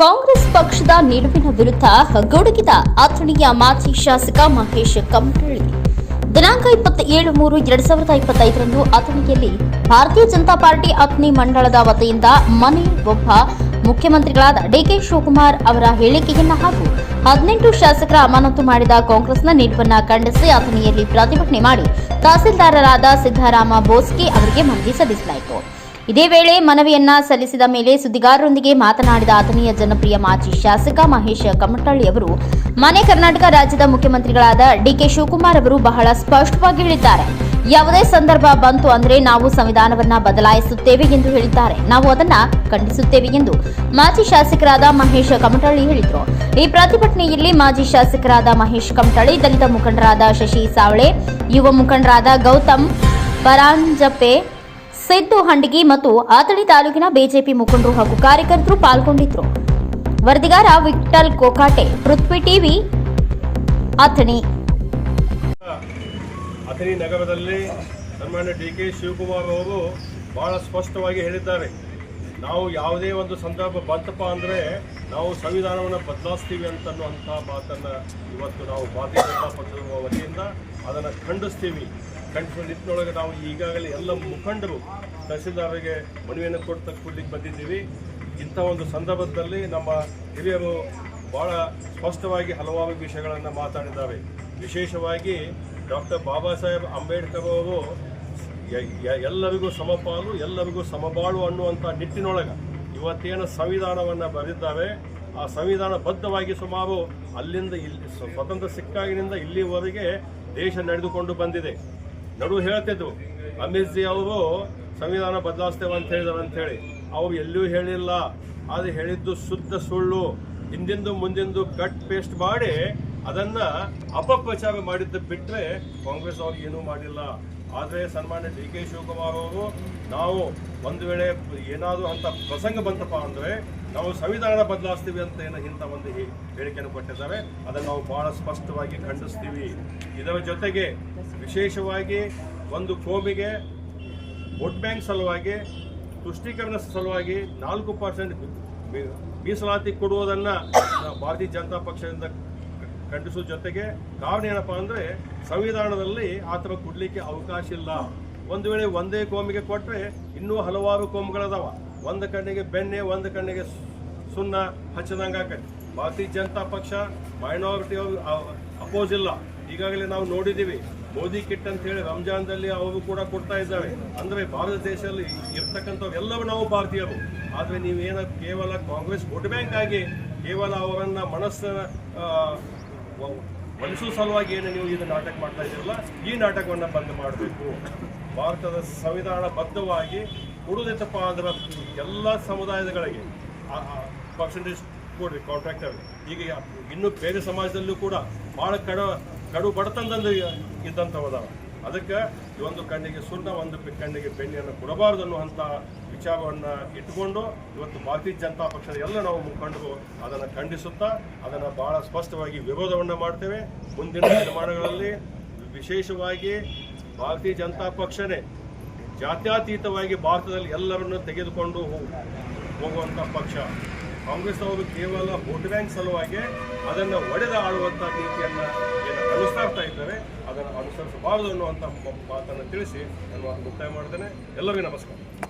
ಕಾಂಗ್ರೆಸ್ ಪಕ್ಷದ ನಿಲುವಿನ ವಿರುದ್ಧ ಹಗ್ಗೊಡಗಿದ ಅಥಣಿಯ ಮಾಜಿ ಶಾಸಕ ಮಹೇಶ್ ಕಮಟಳ್ಳಿ. ದಿನಾಂಕ ಇಪ್ಪತ್ತ ಏಳು ಮೂರು ಎರಡ್ ಸಾವಿರದ ಇಪ್ಪತ್ತೈದರಂದು ಅಥಣಿಯಲ್ಲಿ ಭಾರತೀಯ ಜನತಾ ಪಾರ್ಟಿ ಅಥಣಿ ಮಂಡಳದ ವತಿಯಿಂದ ಮನೆ, ಒಬ್ಬ ಮುಖ್ಯಮಂತ್ರಿಗಳಾದ ಡಿಕೆ ಶಿವಕುಮಾರ್ ಅವರ ಹೇಳಿಕೆಯನ್ನು ಹಾಗೂ ಹದಿನೆಂಟು ಶಾಸಕರ ಅಮಾನತು ಮಾಡಿದ ಕಾಂಗ್ರೆಸ್ನ ನಿಲುವನ್ನ ಖಂಡಿಸಿ ಅಥಣಿಯಲ್ಲಿ ಪ್ರತಿಭಟನೆ ಮಾಡಿ ತಹಸೀಲ್ದಾರರಾದ ಸಿದ್ದರಾಮ ಬೋಸ್ಕೆ ಅವರಿಗೆ ಮನವಿ ಸಲ್ಲಿಸಲಾಯಿತು. ಇದೇ ವೇಳೆ ಮನವಿಯನ್ನ ಸಲ್ಲಿಸಿದ ಮೇಲೆ ಸುದ್ದಿಗಾರರೊಂದಿಗೆ ಮಾತನಾಡಿದ ಆತನೀಯ ಜನಪ್ರಿಯ ಮಾಜಿ ಶಾಸಕ ಮಹೇಶ್ ಕಮಟಳ್ಳಿ ಅವರು, ಮನೆ ಕರ್ನಾಟಕ ರಾಜ್ಯದ ಮುಖ್ಯಮಂತ್ರಿಗಳಾದ ಡಿಕೆ ಶಿವಕುಮಾರ್ ಅವರು ಬಹಳ ಸ್ಪಷ್ಟವಾಗಿ ಹೇಳಿದ್ದಾರೆ. ಯಾವುದೇ ಸಂದರ್ಭ ಬಂತು ಅಂದ್ರೆ ನಾವು ಸಂವಿಧಾನವನ್ನ ಬದಲಾಯಿಸುತ್ತೇವೆ ಎಂದು ಹೇಳಿದ್ದಾರೆ. ನಾವು ಅದನ್ನ ಖಂಡಿಸುತ್ತೇವೆ ಎಂದು ಮಾಜಿ ಶಾಸಕರಾದ ಮಹೇಶ್ ಕಮಟಳ್ಳಿ ಹೇಳಿದರು. ಈ ಪ್ರತಿಭಟನೆಯಲ್ಲಿ ಮಾಜಿ ಶಾಸಕರಾದ ಮಹೇಶ್ ಕಮಟಳ್ಳಿ ದಲಿತ ಮುಖಂಡರಾದ ಶಶಿ ಸಾವಳೆ, ಯುವ ಮುಖಂಡರಾದ ಗೌತಮ್, ಪರಾಂಜಪೆ ಸಿದ್ದು ಹಂಡಿಗಿ ಮತ್ತು ಆತಳಿ ತಾಲೂಕಿನ ಬಿಜೆಪಿ ಮುಖಂಡರು ಹಾಗೂ ಕಾರ್ಯಕರ್ತರು ಪಾಲ್ಗೊಂಡಿದ್ರು. ವರದಿಗಾರ ವಿಠಲ್ ಕೋಕಾಟೆ ಪೃಥ್ವಿ ಟಿವಿ, ಅಥಣಿ. ಅಥಣಿ ನಗರದಲ್ಲಿ ಸನ್ಮಾನ್ಯ ಡಿ ಕೆ ಶಿವಕುಮಾರ್ ಅವರು ಬಹಳ ಸ್ಪಷ್ಟವಾಗಿ ಹೇಳಿದ್ದಾರೆ. ನಾವು ಯಾವುದೇ ಒಂದು ಸಂದರ್ಭ ಬಂತಪ್ಪ ಅಂದರೆ ನಾವು ಸಂವಿಧಾನವನ್ನು ಬದಲಾಯಿಸ್ತೀವಿ ಅಂತನ್ನುವಂಥ ಮಾತನ್ನು ಇವತ್ತು ನಾವು ಭಾರತೀಯ ಜನತಾ ಪಕ್ಷದ ವತಿಯಿಂದ ಅದನ್ನು ಖಂಡಿಸ್ತೀವಿ. ಖಂಡಿಸುವ ನಿಟ್ಟಿನೊಳಗೆ ನಾವು ಈಗಾಗಲೇ ಎಲ್ಲ ಮುಖಂಡರು ತಹಸೀಲ್ದಾರರಿಗೆ ಮನವಿಯನ್ನು ಕೊಡ್ತಕ್ಕ ಕೊಡ್ಲಿಕ್ಕೆ ಬಂದಿದ್ದೀವಿ. ಇಂಥ ಒಂದು ಸಂದರ್ಭದಲ್ಲಿ ನಮ್ಮ ಹಿರಿಯರು ಭಾಳ ಸ್ಪಷ್ಟವಾಗಿ ಹಲವಾರು ವಿಷಯಗಳನ್ನು ಮಾತಾಡಿದ್ದಾರೆ. ವಿಶೇಷವಾಗಿ ಡಾಕ್ಟರ್ ಬಾಬಾ ಸಾಹೇಬ್ ಅಂಬೇಡ್ಕರ್ ಅವರು ಎಲ್ಲರಿಗೂ ಸಮಪಾಲು, ಎಲ್ಲರಿಗೂ ಸಮಬಾಳು ಅನ್ನುವಂಥ ನಿಟ್ಟಿನೊಳಗೆ ಇವತ್ತೇನು ಸಂವಿಧಾನವನ್ನು ಬರೆದಿದ್ದಾರೆ. ಆ ಸಂವಿಧಾನ ಬದ್ಧವಾಗಿ ಸುಮಾರು ಅಲ್ಲಿಂದ ಇಲ್ಲಿ ಸ್ವ- ಸ್ವತಂತ್ರ ಸಿಕ್ಕಾಗಿನಿಂದ ಇಲ್ಲಿವರೆಗೆ ದೇಶ ನಡೆದುಕೊಂಡು ಬಂದಿದೆ. ನಡು ಹೇಳ್ತಿದ್ವು ಅಮಿತ್ ಜಿ ಅವರು ಸಂವಿಧಾನ ಬದಲಾಯಿಸ್ತೇವೆ ಅಂತ ಹೇಳಿದಾರೆ ಅಂತ ಹೇಳಿ. ಅವ್ರು ಎಲ್ಲೂ ಹೇಳಿಲ್ಲ. ಅದು ಹೇಳಿದ್ದು ಶುದ್ಧ ಸುಳ್ಳು. ಹಿಂದಿಂದು ಮುಂದಿಂದು ಕಟ್ ಪೇಸ್ಟ್ ಮಾಡಿ ಅದನ್ನ ಅಪಪ್ರಚಾರ ಮಾಡಿದ್ದು ಬಿಟ್ಟರೆ ಕಾಂಗ್ರೆಸ್ ಅವರು ಏನೂ ಮಾಡಿಲ್ಲ. ಆದರೆ ಸನ್ಮಾನ್ಯ ಡಿ ಕೆ ಶಿವಕುಮಾರ್ ಅವರು, ನಾವು ಒಂದು ವೇಳೆ ಏನಾದರೂ ಅಂತ ಪ್ರಸಂಗ ಬಂತಪ್ಪ ಅಂದರೆ, ನಾವು ಸಂವಿಧಾನ ಬದಲಾಯಿಸ್ತೀವಿ ಅಂತ ಏನೋ ಇಂಥ ಒಂದು ಹೇಳಿಕೆಯನ್ನು ಕೊಟ್ಟಿದ್ದಾರೆ. ಅದನ್ನು ನಾವು ಬಹಳ ಸ್ಪಷ್ಟವಾಗಿ ಖಂಡಿಸ್ತೀವಿ. ಇದರ ಜೊತೆಗೆ ವಿಶೇಷವಾಗಿ ಒಂದು ಕೋಮಿಗೆ ವೋಟ್ ಬ್ಯಾಂಕ್ ಸಲುವಾಗಿ, ತುಷ್ಟೀಕರಣ ಸಲುವಾಗಿ ನಾಲ್ಕು ಪರ್ಸೆಂಟ್ ಮೀಸಲಾತಿ ಕೊಡುವುದನ್ನು ಭಾರತೀಯ ಜನತಾ ಪಕ್ಷದಿಂದ ಖಂಡಿಸೋ ಜೊತೆಗೆ ಕಾರಣ ಏನಪ್ಪ ಅಂದರೆ ಸಂವಿಧಾನದಲ್ಲಿ ಆ ಥರ ಕೊಡಲಿಕ್ಕೆ ಅವಕಾಶ ಇಲ್ಲ. ಒಂದು ವೇಳೆ ಒಂದೇ ಕೋಮಿಗೆ ಕೊಟ್ಟರೆ ಇನ್ನೂ ಹಲವಾರು ಕೋಮುಗಳದಾವ. ಒಂದು ಕಣ್ಣಿಗೆ ಬೆಣ್ಣೆ ಒಂದು ಕಣ್ಣಿಗೆ ಸುಣ್ಣ ಹಚ್ಚದಂಗೆ ಭಾರತೀಯ ಜನತಾ ಪಕ್ಷ ಮೈನಾರಿಟಿ ಅಪೋಸ್ ಇಲ್ಲ. ಈಗಾಗಲೇ ನಾವು ನೋಡಿದ್ದೀವಿ. ಮೋದಿ ಕಿಟ್ ಅಂತ ಹೇಳಿ ರಂಜಾನ್ದಲ್ಲಿ ಅವರು ಕೂಡ ಕೊಡ್ತಾ ಇದ್ದಾರೆ. ಅಂದ್ರೆ ಭಾರತ ದೇಶದಲ್ಲಿ ಇರ್ತಕ್ಕಂಥವೆಲ್ಲವೂ ನಾವು ಭಾರತೀಯರು. ಆದರೆ ನೀವೇನ ಕೇವಲ ಕಾಂಗ್ರೆಸ್, ವೋಟ್ ಬ್ಯಾಂಕ್ ಆಗಿ ಕೇವಲ ಅವರನ್ನ ಮನಸ್ಸನ್ನ ಒಲಿಸುವ ಸಲುವಾಗಿ ಏನು ನೀವು ಇದು ನಾಟಕ ಮಾಡ್ತಾ ಇದ್ದೀರಲ್ಲ, ಈ ನಾಟಕವನ್ನು ಬಂದ್ ಮಾಡಬೇಕು. ಭಾರತದ ಸಂವಿಧಾನ ಬದ್ಧವಾಗಿ ಕೊಡುದಿತ್ತಪ್ಪ ಅಂದ್ರೆ ಎಲ್ಲ ಸಮುದಾಯಗಳಿಗೆ ಪರ್ಸೆಂಟೇಜ್ ಕೊಡ್ರಿ ಕಾಂಟ್ರಾಕ್ಟರ್ ಈಗ ಇನ್ನು ಬೇರೆ ಸಮಾಜದಲ್ಲೂ ಕೂಡ ಭಾಳ ಕಡ ಕಡು ಬಡತನದಲ್ಲಿ ಇದ್ದಂಥವದಾವ ಅದಕ್ಕೆ ಈ ಒಂದು ಕಣ್ಣಿಗೆ ಸುಣ್ಣ, ಒಂದು ಕಣ್ಣಿಗೆ ಬೆಣ್ಣೆಯನ್ನು ಕೊಡಬಾರದು ಅನ್ನುವಂಥ ವಿಚಾರವನ್ನು ಇಟ್ಟುಕೊಂಡು ಇವತ್ತು ಭಾರತೀಯ ಜನತಾ ಪಕ್ಷದ ಎಲ್ಲ ನಾವು ಮುಖಂಡರು ಅದನ್ನು ಖಂಡಿಸುತ್ತಾ ಅದನ್ನು ಭಾಳ ಸ್ಪಷ್ಟವಾಗಿ ವಿರೋಧವನ್ನು ಮಾಡ್ತೇವೆ. ಮುಂದಿನ ದಿನಮಾನಗಳಲ್ಲಿ ವಿಶೇಷವಾಗಿ ಭಾರತೀಯ ಜನತಾ ಪಕ್ಷನೇ ಜಾತ್ಯತೀತವಾಗಿ ಭಾರತದಲ್ಲಿ ಎಲ್ಲರನ್ನು ತೆಗೆದುಕೊಂಡು ಹೋಗುವಂಥ ಪಕ್ಷ. ಕಾಂಗ್ರೆಸ್ ಅವರು ಕೇವಲ ವೋಟ್ ಬ್ಯಾಂಕ್ ಸಲುವಾಗಿ ಅದನ್ನು ಒಡೆದ ಆಡುವಂಥ ನೀತಿಯನ್ನು ಇದ್ದಾರೆ. ಅದನ್ನು ಅನುಸರಿಸಬಾರದು ಅನ್ನುವಂಥ ಮಾತನ್ನು ತಿಳಿಸಿ ನಾನು ಮುಕ್ತಾಯ ಮಾಡ್ತೇನೆ. ಎಲ್ಲರಿಗೂ ನಮಸ್ಕಾರ.